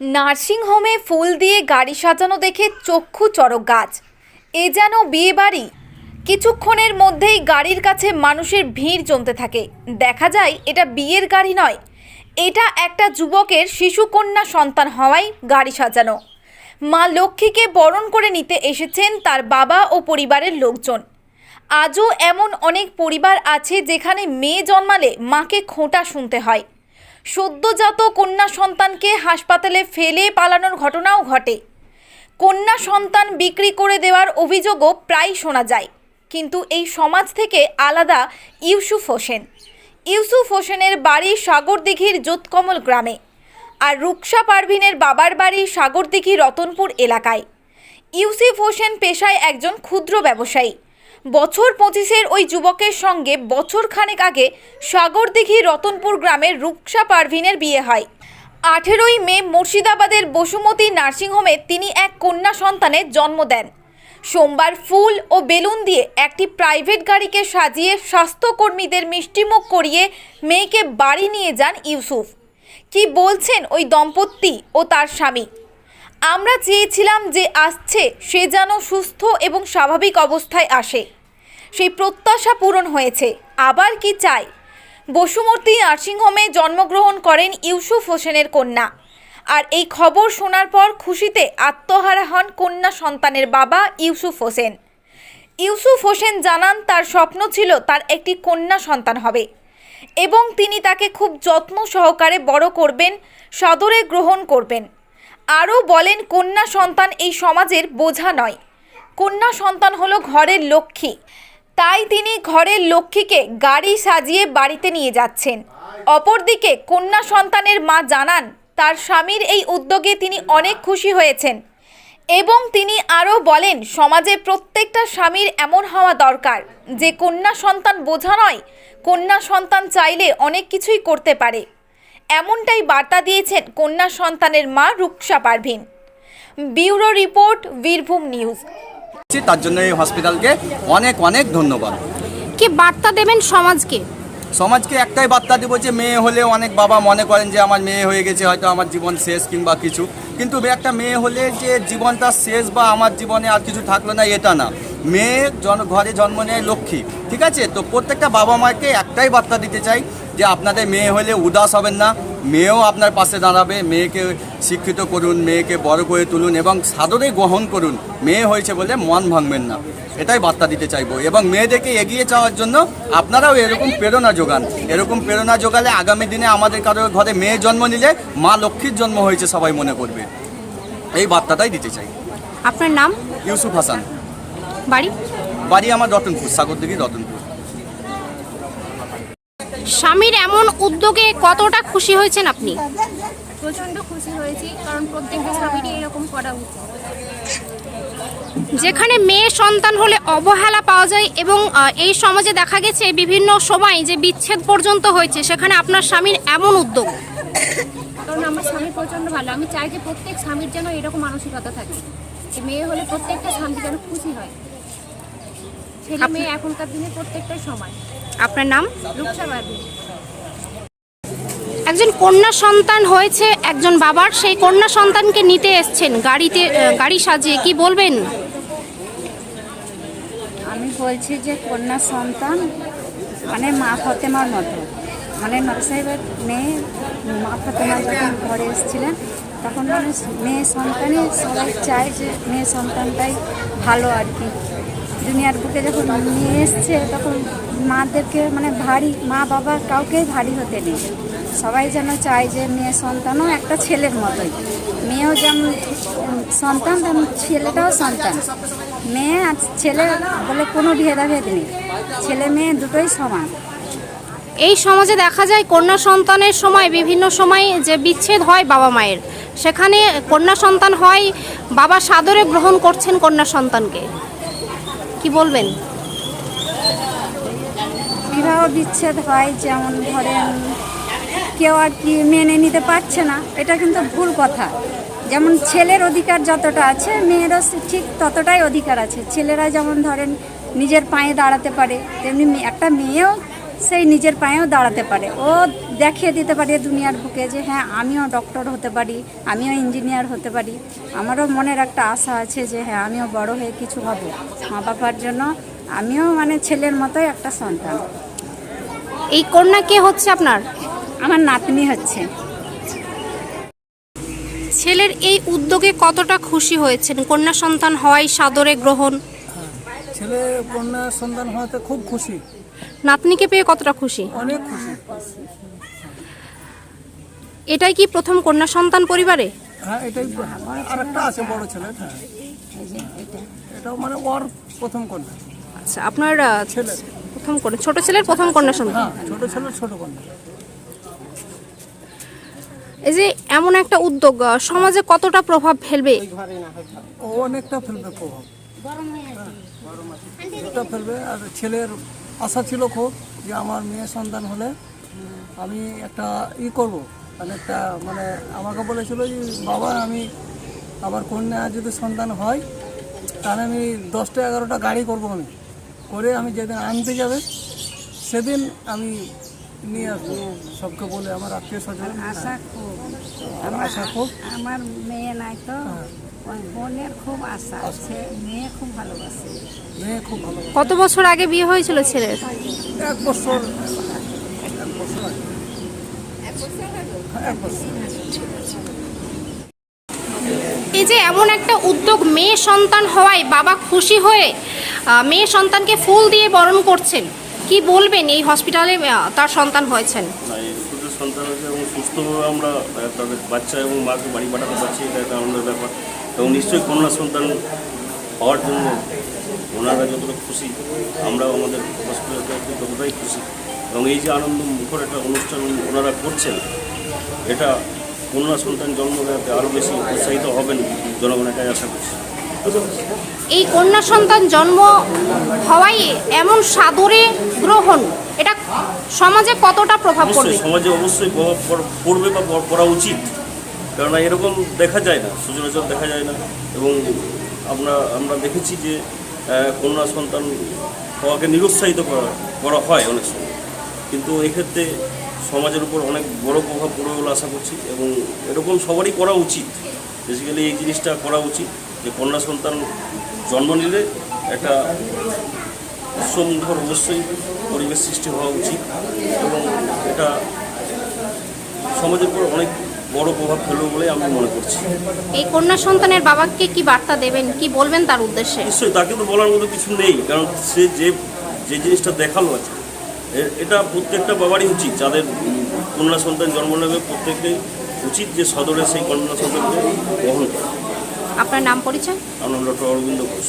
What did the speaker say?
নার্সিংহোমে ফুল দিয়ে গাড়ি সাজানো দেখে চক্ষু চড়ক গাছ। এ যেন বিয়ে বাড়ি কিছুক্ষণের মধ্যেই গাড়ির কাছে মানুষের ভিড় জমতে থাকে। দেখা যায়, এটা বিয়ের গাড়ি নয়। এটা একটা যুবকের শিশুকন্যা সন্তান হওয়ায় গাড়ি সাজানো। মা লক্ষ্মীকে বরণ করে নিতে এসেছেন তার বাবা ও পরিবারের লোকজন। আজও এমন অনেক পরিবার আছে যেখানে মেয়ে জন্মালে মাকে খোঁটা শুনতে হয়। সদ্যজাত কন্যা সন্তানকে হাসপাতালে ফেলে পালানোর ঘটনাও ঘটে। কন্যা সন্তান বিক্রি করে দেওয়ার অভিযোগও প্রায় শোনা যায়। কিন্তু এই সমাজ থেকে আলাদা ইউসুফ হোসেন। ইউসুফ হোসেনের বাড়ি সাগরদিঘির জোৎকমল গ্রামে আর রুকসা পারভিনের বাবার বাড়ি সাগরদিঘি রতনপুর এলাকায়। ইউসুফ হোসেন পেশায় একজন ক্ষুদ্র ব্যবসায়ী। বছর পঁচিশের ওই যুবকের সঙ্গে বছর খানেক আগে সাগরদিঘি রতনপুর গ্রামের রুকসা পারভিনের বিয়ে হয়। আঠেরোই মে মুর্শিদাবাদের বসুমতী নার্সিংহোমে তিনি এক কন্যা সন্তানের জন্ম দেন। সোমবার ফুল ও বেলুন দিয়ে একটি প্রাইভেট গাড়িকে সাজিয়ে স্বাস্থ্যকর্মীদের মিষ্টিমুখ করিয়ে মেয়েকে বাড়ি নিয়ে যান ইউসুফ। কি বলছেন ওই দম্পতি ও তার স্বামী? আমরা চেয়েছিলাম যে আসছে, সে যেন সুস্থ এবং স্বাভাবিক অবস্থায় আসে। সেই প্রত্যাশা পূরণ হয়েছে। আবার কি চাই? বসুমতী নার্সিংহোমে জন্মগ্রহণ করেন ইউসুফ হোসেনের কন্যা। আর এই খবর শোনার পর খুশিতে আত্মহারা হন কন্যা সন্তানের বাবা ইউসুফ হোসেন। ইউসুফ হোসেন জানান, তার স্বপ্ন ছিল তার একটি কন্যা সন্তান হবে এবং তিনি তাকে খুব যত্ন সহকারে বড় করবেন, সদরে গ্রহণ করবেন। আরও বলেন, কন্যা সন্তান এই সমাজের বোঝা নয়। কন্যা সন্তান হলো ঘরের লক্ষ্মী। তাই তিনি ঘরের লক্ষ্মীকে গাড়ি সাজিয়ে বাড়িতে নিয়ে যাচ্ছেন। অপরদিকে কন্যা সন্তানের মা জানান, তার স্বামীর এই উদ্যোগে তিনি অনেক খুশি হয়েছেন এবং তিনি আরও বলেন, সমাজে প্রত্যেকটা স্বামীর এমন হওয়া দরকার। যে কন্যা সন্তান বোঝা নয়, কন্যা সন্তান চাইলে অনেক কিছুই করতে পারে। এমনটাই বার্তা দিয়েছেন কন্যা সন্তানের মা Ruksa Parvin. Bureau report Birbhum news. করছি, তার জন্য এই হসপিটালকে অনেক অনেক ধন্যবাদ। কি বার্তা দেবেন সমাজকে? সমাজকে একটাই বার্তা দেবো যে মেয়ে হলে অনেক বাবা মনে করেন যে আমার মেয়ে হয়ে গেছে হয়তো আমার জীবন শেষ কিংবা কিছু। কিন্তু একটা মেয়ে হলে যে জীবনটা শেষ বা আমার জীবনে আর কিছু থাকল না এটা না। মেয়ে জন ঘরে জন্ম নেয় লক্ষ্মী ঠিক আছে? তো প্রত্যেকটা বাবা মাকে একটাই বার্তা দিতে চাই যে আপনাদের মেয়ে হলে উদাস হবেন না মেয়েও আপনার পাশে দাঁড়াবে মেয়েকে শিক্ষিত করুন মেয়েকে বড় করে তুলুন এবং সাদরে গ্রহণ করুন। মেয়ে হয়েছে বলে মন ভাঙবেন না। এটাই বার্তা দিতে চাইব এবং মেয়েদেরকে এগিয়ে যাওয়ার জন্য আপনারাও এরকম প্রেরণা যোগান। এরকম প্রেরণা যোগালে আগামী দিনে আমাদের কারও ঘরে মেয়ে জন্ম নিলে মা লক্ষ্মীর জন্ম হয়েছে সবাই মনে করবে। এই বার্তাটাই দিতে চাই। আপনার নাম? ইউসুফ হাসান। বাড়ি? বাড়ি আমার রতনপুর সাগরদিঘি রতনপুর। স্বামীর এমন উদ্যোগে কতটা খুশি হয়েছেন আপনি? প্রচণ্ড খুশি হয়েছি কারণ প্রত্যেকটা স্বামীরই এরকম করা উচিত। যেখানে মেয়ে সন্তান হলে অবহেলা পাওয়া যায় এবং এই সমাজে দেখা গেছে বিভিন্ন সময় যে বিচ্ছেদ পর্যন্ত হয়েছে সেখানে আপনার স্বামীর এমন উদ্যোগ? কারণ আমার স্বামী প্রচণ্ড ভালো। আমি চাই যে প্রত্যেক স্বামীর যেন এরকম মানসিকতা থাকে যে মেয়ে হলে প্রত্যেকটা স্বামী যেন খুশি হয়। ছেলে মেয়ে এখনকার দিনে প্রত্যেকটাই সমান। আপনার নাম? একজন কন্যা সন্তান হয়েছে, একজন বাবার, সেই কন্যা সন্তানকে নিতে এসছেন। গাড়িতে গাড়ি সাজিয়ে কি বলবেন? আমি বলছি যে কন্যা সন্তান মানে মা ফতেমার মতো। মানে নর সাহেবের মেয়ে, মা ফতেমা যখন ঘরে এসেছিলেন, তখন মানে মেয়ে সন্তানই সবাই চায় যে মেয়ে সন্তানটাই ভালো আর কি। দুনিয়ার বুকে যখন নিয়ে এসছে, তখন মাদেরকে মানে ভারী, মা বাবা কাউকেই ভারী হতে নেই। সবাই যেন চায় যে মেয়ে সন্তানও একটা ছেলের মতোই। মেয়েও যেমন, সন্তান, তেমন ছেলেটাও সন্তান। মেয়ে আর ছেলে বলে কোনো ভেদাভেদ নেই। ছেলে মেয়ে দুটোই সমান। এই সমাজে দেখা যায়, কন্যা সন্তানের সময়, বিভিন্ন সময় যে বিচ্ছেদ হয় বাবা মায়ের, সেখানে কন্যা সন্তান হয়, বাবা সাদরে গ্রহণ করছেন কন্যা সন্তানকে। কি বলবেন? বিবাহ বিচ্ছেদ হয়, যেমন ধরেন কেউ আর কি মেনে নিতে পারছে না, এটা কিন্তু ভুল কথা। যেমন ছেলের অধিকার যতটা আছে, মেয়েরও ঠিক ততটাই অধিকার আছে। ছেলেরা যেমন ধরেন নিজের পায়ে দাঁড়াতে পারে, তেমনি একটা মেয়েও সেই নিজের পায়েও দাঁড়াতে পারে। ও দেখিয়ে দিতে পারে দুনিয়ার বুকে যে হ্যাঁ আমিও ডক্টর হতে পারি আমিও ইঞ্জিনিয়ার হতে পারি। আমারও মনের একটা আশা আছে যে হ্যাঁ আমিও বড় হয়ে কিছু হব। মা বাবার জন্য আমিও মানে ছেলের মতোই একটা সন্তান। এই কন্যা কে হচ্ছে আপনার? আমার নাতনি হচ্ছে। ছেলের এই উদ্যোগে কতটা খুশি হয়েছেন? কন্যা সন্তান হয় সাদরে গ্রহণ। ছেলে কন্যা সন্তান হওয়াতে খুব খুশি। নাতনিকে পেয়ে কতটা খুশি? অনেক খুশি। এটাই কি প্রথম কন্যা সন্তান পরিবারে? হ্যাঁ এটাই আর একটা আছে বড় ছেলে হ্যাঁ। এটাও মানে ওর প্রথম কন্যা। আচ্ছা আপনার ছেলে। প্রথম কন্যা ছোট ছেলের প্রথম কন্যা সন্তান? হ্যাঁ ছোট ছেলের ছোট কন্যা। এই যে এমন একটা উদ্যোগ সমাজে কতটা প্রভাব ফেলবে? অনেকটা ফেলবে প্রভাব। এটা ফেলবে। আর ছেলের আশা ছিল খুব যে আমার মেয়ে সন্তান হলে আমি একটা ই করব। মানে একটা মানে আমাকে বলেছিল যে বাবা আমি আমার কন্যা যদি সন্তান হয় তাহলে আমি দশটা এগারোটা গাড়ি করব আমি। করে আমি যেদিন আনতে যাবে সেদিন আমি নিয়ে আসব। সবকে বলে আমার আত্মীয় স্বজন। আশা খুব। আমার আশা খুব। আমার মেয়ে নাই তো। ওই বোনের খুব আশা আছে মেয়ে খুব ভালোবাসে। মেয়ে খুব ভালো কত বছর আগে বিয়ে হয়েছিল ছেলের? এক বছর। এক বছর আগে। এক বছর। এই যে এমন একটা উদ্যোগ মেয়ে সন্তান হওয়ায় বাবা খুশি হয়ে মেয়ে সন্তানকে ফুল দিয়ে বরণ করছেন। কি বলবেন এই হসপিটালে তার সন্তান হয়েছেন? সন্তান হয়েছে এবং সুস্থভাবে আমরা তাদের বাচ্চা এবং মাকে বাড়ি পাঠাতে পারছি এটা একটা আনন্দের ব্যাপার। এবং নিশ্চয়ই কন্যা সন্তান হওয়ার জন্য ওনারা যতটা খুশি আমরাও আমাদের ততটাই খুশি। এবং এই যে আনন্দ মুখর একটা অনুষ্ঠান ওনারা করছেন এটা কন্যা সন্তান জন্ম দেওয়াতে আরও বেশি উৎসাহিত হবেন জনগণ এটাই আশা করছি। এই কন্যা সন্তান জন্ম হওয়ায় এমন সাদরে গ্রহণ এটা সমাজে কতটা প্রভাব পড়বে? সমাজে অবশ্যই প্রভাব পড়বে বা পড়া উচিত। কেননা এরকম দেখা যায় না, সচরাচর দেখা যায় না। এবং আমরা আমরা দেখেছি যে কন্যা সন্তান হওয়াকে নিরুৎসাহিত করা করা হয় অনেক সময়। কিন্তু এক্ষেত্রে সমাজের উপর অনেক বড় প্রভাব পড়বে বলে আশা করছি এবং এরকম সবারই করা উচিত। বেসিক্যালি এই জিনিসটা করা উচিত যে, কন্যা সন্তান জন্ম নিলে একটা উৎসমুখর অবশ্যই পরিবেশ সৃষ্টি হওয়া উচিত এবং এটা সমাজের উপর অনেক বড় প্রভাব ফেলবে বলে আমি মনে করছি। এই কন্যা সন্তানের বাবাকে কি বার্তা দেবেন? কি বলবেন তার উদ্দেশ্যে? নিশ্চয়ই তাকে তো বলার মতো কিছু নেই কারণ সে যে যে জিনিসটা দেখাল আছে এটা প্রত্যেকটা বাবারই উচিত যাদের কন্যা সন্তান জন্ম নেবে প্রত্যেকেই উচিত যে সদরে সেই কন্যা সন্তানকে গ্রহণ করা। আপনার নাম পরিচয়? আমার ডক্টর অরবিন্দ ঘোষ।